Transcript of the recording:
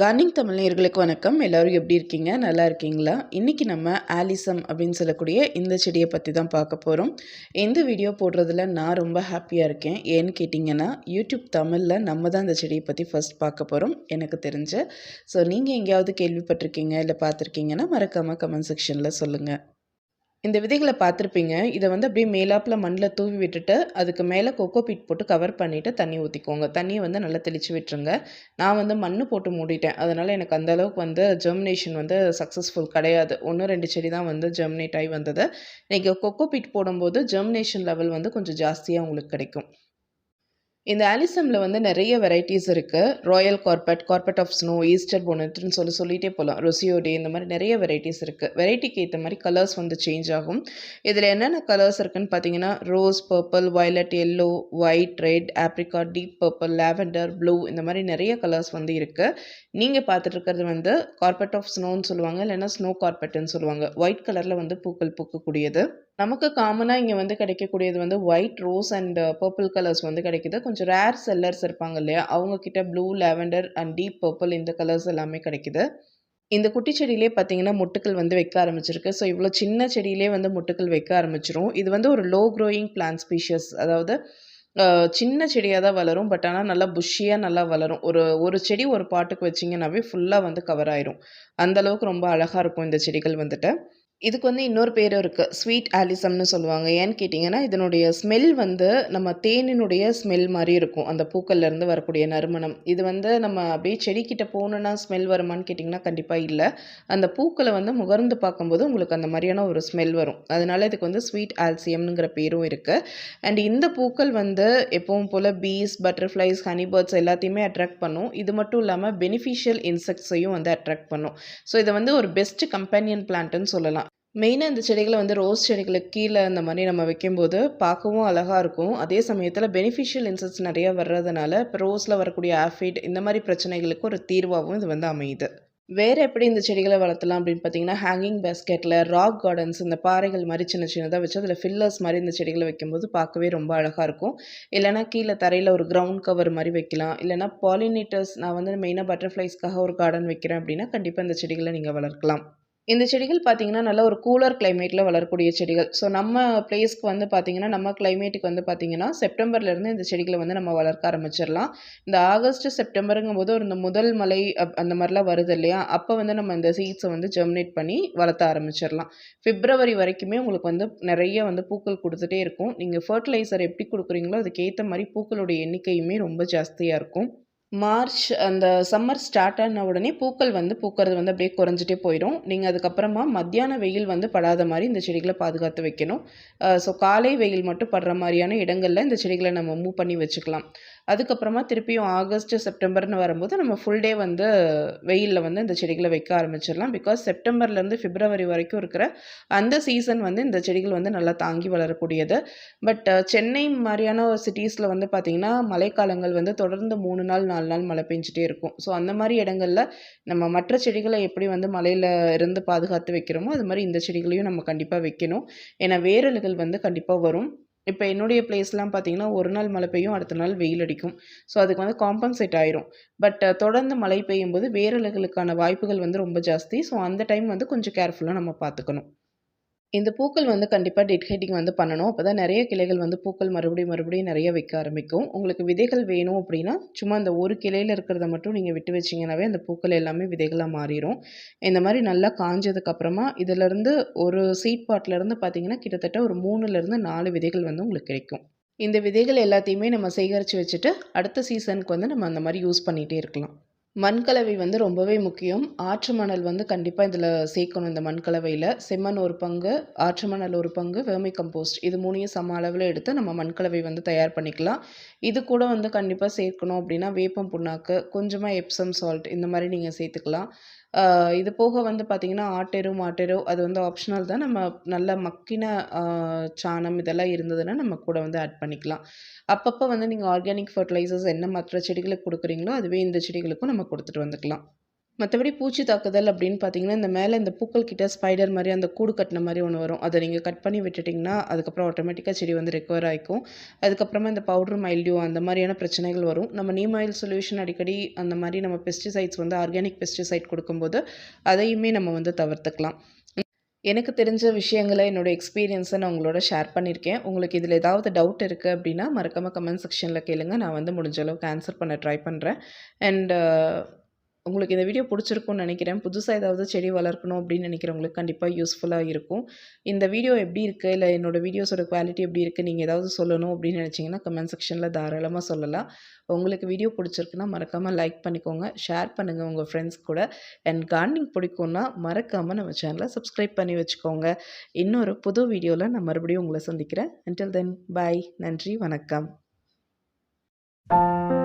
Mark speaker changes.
Speaker 1: Corning Tamil நேர்களுக்கு வணக்கம் எல்லோரும் எப்படி இருக்கீங்க நல்லா இருக்கீங்களா இன்றைக்கி நம்ம ஆலிசம் அப்படின்னு சொல்லக்கூடிய இந்த செடியை பற்றி தான் பார்க்க போகிறோம் இந்த வீடியோ போடுறதுல நான் ரொம்ப ஹாப்பியாக இருக்கேன் ஏன்னு கேட்டிங்கன்னா யூடியூப் தமிழில் நம்ம தான் இந்த செடியை பற்றி ஃபஸ்ட் பார்க்க போகிறோம் எனக்கு தெரிஞ்ச ஸோ நீங்கள் எங்கேயாவது கேள்விப்பட்டிருக்கீங்க இல்லை பார்த்துருக்கீங்கன்னா மறக்காமல் கமெண்ட் செக்ஷனில் சொல்லுங்கள் இந்த விதைகளை பார்த்துருப்பீங்க இதை வந்து அப்படியே மேலாப்பில் மண்ணில் தூவி விட்டுட்டு அதுக்கு மேலே கொக்கோ பீட் போட்டு கவர் பண்ணிவிட்டு தண்ணி ஊற்றிக்கோங்க தண்ணியை வந்து நல்லா தெளித்து விட்டுருங்க நான் வந்து மண் போட்டு மூடிட்டேன் அதனால் எனக்கு அந்தளவுக்கு வந்து ஜெர்மினேஷன் வந்து சக்ஸஸ்ஃபுல் கிடையாது ஒன்று ரெண்டு செடி தான் வந்து ஜெர்மினேட் ஆகி வந்தது நீங்கள் கொக்கோ பீட் போடும்போது ஜெர்மினேஷன் லெவல் வந்து கொஞ்சம் ஜாஸ்தியாக உங்களுக்கு கிடைக்கும் இந்த ஆலிசமில் வந்து நிறைய வெரைட்டிஸ் இருக்குது royal carpet carpet of snow Easter போனட்டுன்னு சொல்லி சொல்லிகிட்டே போகலாம் ரொசியோடே இந்த மாதிரி நிறைய வெரைட்டிஸ் இருக்குது வெரைட்டிக்கு ஏற்ற மாதிரி கலர்ஸ் வந்து சேஞ்ச் ஆகும் இதில் என்னென்ன கலர்ஸ் இருக்குதுன்னு பார்த்தீங்கன்னா rose purple violet yellow white red Africa deep purple lavender blue இந்த மாதிரி நிறைய கலர்ஸ் வந்து இருக்குது நீங்கள் பார்த்துட்டு வந்து கார்பெட் ஆஃப் ஸ்னோன்னு சொல்லுவாங்க இல்லைன்னா ஸ்னோ கார்பெட்டுன்னு சொல்லுவாங்க ஒயிட் கலரில் வந்து பூக்கள் பூக்கக்கூடியது நமக்கு காமனாக இங்கே வந்து கிடைக்கக்கூடியது வந்து white rose and purple colours வந்து கிடைக்கிது கொஞ்சம் ரேர் செல்லர்ஸ் இருப்பாங்க இல்லையா அவங்கக்கிட்ட blue lavender and deep purple இந்த கலர்ஸ் எல்லாமே கிடைக்குது இந்த குட்டி செடியிலே பார்த்தீங்கன்னா முட்டுக்கள் வந்து வைக்க ஆரம்பிச்சிருக்கு ஸோ இவ்வளோ சின்ன செடியிலே வந்து முட்டுக்கள் வைக்க ஆரம்பிச்சிரும் இது வந்து ஒரு லோ க்ரோயிங் பிளான் ஸ்பீஷஸ் அதாவது சின்ன செடியாக தான் வளரும் பட் ஆனால் நல்லா புஷ்ஷியாக நல்லா வளரும் ஒரு ஒரு செடி ஒரு பாட்டுக்கு வச்சிங்கன்னாவே ஃபுல்லாக வந்து கவர் ஆயிரும் அந்தளவுக்கு ரொம்ப அழகாக இருக்கும் இந்த செடிகள் வந்துட்டு இதுக்கு வந்து இன்னொரு பேரும் இருக்குது ஸ்வீட் ஆலிசம்னு சொல்லுவாங்க ஏன்னு கேட்டிங்கன்னா இதனுடைய ஸ்மெல் வந்து நம்ம தேனினுடைய ஸ்மெல் மாதிரி இருக்கும் அந்த பூக்கள்லேருந்து வரக்கூடிய நறுமணம் இது வந்து நம்ம அப்படியே செடிக்கிட்ட போகணுன்னா ஸ்மெல் வருமானு கேட்டிங்கன்னா கண்டிப்பாக இல்லை அந்த பூக்களை வந்து முகர்ந்து பார்க்கும்போது உங்களுக்கு அந்த மாதிரியான ஒரு ஸ்மெல் வரும் அதனால் இதுக்கு வந்து ஸ்வீட் ஆல்சியம்னுங்கிற பேரும் இருக்குது அண்ட் இந்த பூக்கள் வந்து எப்பவும் போல் பீஸ் பட்டர்ஃப்ளைஸ் ஹனி பேர்ட்ஸ் எல்லாத்தையுமே அட்ராக்ட் பண்ணும் இது மட்டும் இல்லாமல் பெனிஃபிஷியல் இன்செக்ட்ஸையும் வந்து அட்ராக்ட் பண்ணும் ஸோ இதை வந்து ஒரு பெஸ்ட் கம்பெனியன் பிளான்ட்டுன்னு சொல்லலாம் மெயினாக இந்த செடிகளை வந்து ரோஸ் செடிகளுக்கு கீழே அந்த மாதிரி நம்ம வைக்கும்போது பார்க்கவும் அழகாக இருக்கும் அதே சமயத்தில் பெனிஃபிஷியல் இன்சர்ட்ஸ் நிறையா வர்றதுனால இப்போ ரோஸில் வரக்கூடிய ஆஃபிட் இந்த மாதிரி பிரச்சனைகளுக்கு ஒரு தீர்வாகவும் இது வந்து அமையுது வேறு எப்படி இந்த செடிகளை வளர்த்தலாம் அப்படின்னு பார்த்தீங்கன்னா ஹேங்கிங் பேஸ்கெட்டில் ராக் கார்டன்ஸ் இந்த பாறைகள் மாதிரி சின்ன சின்னதாக வச்சு அதில் ஃபில்லர்ஸ் மாதிரி இந்த செடிகளை வைக்கும்போது பார்க்கவே ரொம்ப அழகாக இருக்கும் இல்லைனா கீழே தரையில் ஒரு கிரவுண்ட் கவர் மாதிரி வைக்கலாம் இல்லைனா பாலினேட்டர்ஸ் நான் வந்து மெயினாக பட்டர்ஃப்ளைஸ்க்காக ஒரு கார்டன் வைக்கிறேன் அப்படின்னா கண்டிப்பாக இந்த செடிகளை நீங்கள் வளர்க்கலாம் இந்த செடிகள் பார்த்திங்கன்னா நல்ல ஒரு கூலர் கிளைமேட்டில் வளரக்கூடிய செடிகள் ஸோ நம்ம பிளேஸ்க்கு வந்து பார்த்திங்கன்னா நம்ம கிளைமேட்டுக்கு வந்து பார்த்திங்கன்னா செப்டம்பர்லேருந்து இந்த செடிகளை வந்து நம்ம வளர்க்க ஆரம்பிச்சிடலாம் இந்த ஆகஸ்ட் செப்டம்பருங்கும் போது ஒரு இந்த முதல் மலை அந்த மாதிரிலாம் வருது இல்லையா அப்போ வந்து நம்ம இந்த சீட்ஸை வந்து ஜெர்மினேட் பண்ணி வளர்த்த ஆரம்பிச்சிடலாம் பிப்ரவரி வரைக்குமே உங்களுக்கு வந்து நிறைய வந்து பூக்கள் கொடுத்துட்டே இருக்கும் நீங்கள் ஃபர்டிலைசர் எப்படி கொடுக்குறீங்களோ அதுக்கேற்ற மாதிரி பூக்களுடைய எண்ணிக்கையுமே ரொம்ப ஜாஸ்தியாக இருக்கும் மார்ச் அந்த சம்மர் ஸ்டார்ட் ஆன உடனே பூக்கள் வந்து பூக்கிறது வந்து அப்படியே குறைஞ்சிட்டே போயிடும் நீங்கள் அதுக்கப்புறமா மத்தியான வெயில் வந்து படாத மாதிரி இந்த செடிகளை பாதுகாத்து வைக்கணும் ஸோ காலை வெயில் மட்டும் படுற மாதிரியான இடங்களில் இந்த செடிகளை நம்ம மூவ் பண்ணி வச்சுக்கலாம் அதுக்கப்புறமா திருப்பியும் ஆகஸ்ட்டு செப்டம்பர்னு வரும்போது நம்ம ஃபுல் டே வந்து வெயிலில் வந்து இந்த செடிகளை வைக்க ஆரம்பிச்சிடலாம் பிகாஸ் செப்டம்பர்லேருந்து பிப்ரவரி வரைக்கும் இருக்கிற அந்த சீசன் வந்து இந்த செடிகள் வந்து நல்லா தாங்கி வளரக்கூடியது பட் சென்னை மாதிரியான சிட்டிஸில் வந்து பார்த்திங்கன்னா மழைக்காலங்கள் வந்து தொடர்ந்து மூணு நாள் நாலு நாள் மழை பெஞ்சிட்டே இருக்கும் ஸோ அந்த மாதிரி இடங்களில் நம்ம மற்ற செடிகளை எப்படி வந்து மலையில் இருந்து பாதுகாத்து வைக்கிறோமோ அது மாதிரி இந்த செடிகளையும் நம்ம கண்டிப்பாக வைக்கணும் ஏன்னா வேரல்கள் வந்து கண்டிப்பாக வரும் இப்போ என்னுடைய பிளேஸ்லாம் பார்த்திங்கன்னா ஒரு நாள் மழை பெய்யும் அடுத்த நாள் வெயில் அடிக்கும் ஸோ அதுக்கு வந்து காம்பன்சேட் ஆயிரும் பட் தொடர்ந்து மழை பெய்யும் போது வேரலுகளுக்கான வாய்ப்புகள் வந்து ரொம்ப ஜாஸ்தி ஸோ அந்த டைம் வந்து கொஞ்சம் கேர்ஃபுல்லாக நம்ம பார்த்துக்கணும் இந்த பூக்கள் வந்து கண்டிப்பாக டெட் ஹைட்டிங் வந்து பண்ணணும் அப்போ தான் நிறைய கிளைகள் வந்து பூக்கள் மறுபடியும் மறுபடியும் நிறைய வைக்க ஆரம்பிக்கும் உங்களுக்கு விதைகள் வேணும் அப்படின்னா சும்மா அந்த ஒரு கிளையில் இருக்கிறத மட்டும் நீங்கள் விட்டு வச்சிங்கனாவே அந்த பூக்கள் எல்லாமே விதைகளாக மாறிடும் இந்த மாதிரி நல்லா காஞ்சதுக்கப்புறமா இதிலேருந்து ஒரு சீட் பாட்டிலேருந்து பார்த்திங்கன்னா கிட்டத்தட்ட ஒரு மூணுலேருந்து நாலு விதைகள் வந்து உங்களுக்கு கிடைக்கும் இந்த விதைகள் எல்லாத்தையுமே நம்ம சேகரித்து வச்சுட்டு அடுத்த சீசனுக்கு வந்து நம்ம அந்த மாதிரி யூஸ் பண்ணிகிட்டே இருக்கலாம் மண்கலவை வந்து ரொம்பவே முக்கியம் ஆற்று மணல் வந்து கண்டிப்பாக இதில் சேர்க்கணும் இந்த மண்கலவையில் செம்மண் ஒரு பங்கு ஆற்று மணல் ஒரு பங்கு வேமை கம்போஸ்ட் இது மூணையும் சம அளவில் எடுத்து நம்ம மண்கலவை வந்து தயார் பண்ணிக்கலாம் இது கூட வந்து கண்டிப்பாக சேர்க்கணும் அப்படின்னா வேப்பம் புண்ணாக்கு கொஞ்சமாக எப்சம் சால்ட் இந்த மாதிரி நீங்கள் சேர்த்துக்கலாம் இது போக வந்து பார்த்திங்கன்னா ஆட்டெரு மாட்டெரு அது வந்து ஆப்ஷனல் தான் நம்ம நல்ல மக்கின சாணம் இதெல்லாம் இருந்ததுன்னா நம்ம கூட வந்து ஆட் பண்ணிக்கலாம் அப்பப்போ வந்து நீங்கள் ஆர்கானிக் ஃபர்டிலைசர்ஸ் என்ன மற்ற செடிகளுக்கு கொடுக்குறீங்களோ அதுவே இந்த செடிகளுக்கும் நம்ம கொடுத்துட்டு வந்துக்கலாம் மற்றபடி பூச்சி தாக்குதல் அப்படின்னு பார்த்தீங்கன்னா இந்த மேலே இந்த பூக்கள் கிட்ட ஸ்பைடர் மாதிரி அந்த கூடு கட்டின மாதிரி ஒன்று வரும் அதை நீங்கள் கட் பண்ணி விட்டுட்டிங்கன்னா அதுக்கப்புறம் ஆட்டோமேட்டிக்காக செடி வந்து ரெக்கவர் ஆகிக்கும் அதுக்கப்புறமா இந்த பவுடர் மைல்டியூ அந்த மாதிரியான பிரச்சனைகள் வரும் நம்ம நீம் ஆயில் சொல்யூஷன் அடிக்கடி அந்த மாதிரி நம்ம பெஸ்டிசைட்ஸ் வந்து ஆர்கானிக் பெஸ்டிசைட் கொடுக்கும்போது அதையுமே நம்ம வந்து தவிர்த்துக்கலாம் எனக்கு தெரிஞ்ச விஷயங்களை என்னோடய எக்ஸ்பீரியன்ஸை நான் உங்களோட ஷேர் பண்ணியிருக்கேன் உங்களுக்கு இதில் ஏதாவது டவுட் இருக்குது அப்படின்னா மறக்காமல் கமெண்ட் செக்ஷனில் கேளுங்கள் நான் வந்து முடிஞ்ச அளவுக்கு ஆன்சர் பண்ண ட்ரை பண்ணுறேன் அண்டு உங்களுக்கு இந்த வீடியோ பிடிச்சிருக்கும்னு நினைக்கிறேன் புதுசாக ஏதாவது செடி வளர்க்கணும் அப்படின்னு நினைக்கிறவங்களுக்கு கண்டிப்பாக யூஸ்ஃபுல்லாக இருக்கும் இந்த வீடியோ எப்படி இருக்குது இல்லை என்னோடய வீடியோஸோட குவாலிட்டி எப்படி இருக்குது நீங்கள் ஏதாவது சொல்லணும் அப்படின்னு நினச்சிங்கன்னா கமெண்ட் செக்ஷனில் தாராளமாக சொல்லலாம் உங்களுக்கு வீடியோ பிடிச்சிருக்குன்னா மறக்காமல் லைக் பண்ணிக்கோங்க ஷேர் பண்ணுங்கள் உங்கள் ஃப்ரெண்ட்ஸ் கூட அண்ட் கார்டனிங் பிடிக்கும்னா மறக்காமல் நம்ம சேனலை சப்ஸ்கிரைப் பண்ணி வச்சுக்கோங்க இன்னொரு புது வீடியோவில் நான் மறுபடியும் உங்களை சந்திக்கிறேன் அன்டில் தென் பாய் நன்றி வணக்கம் Thank you.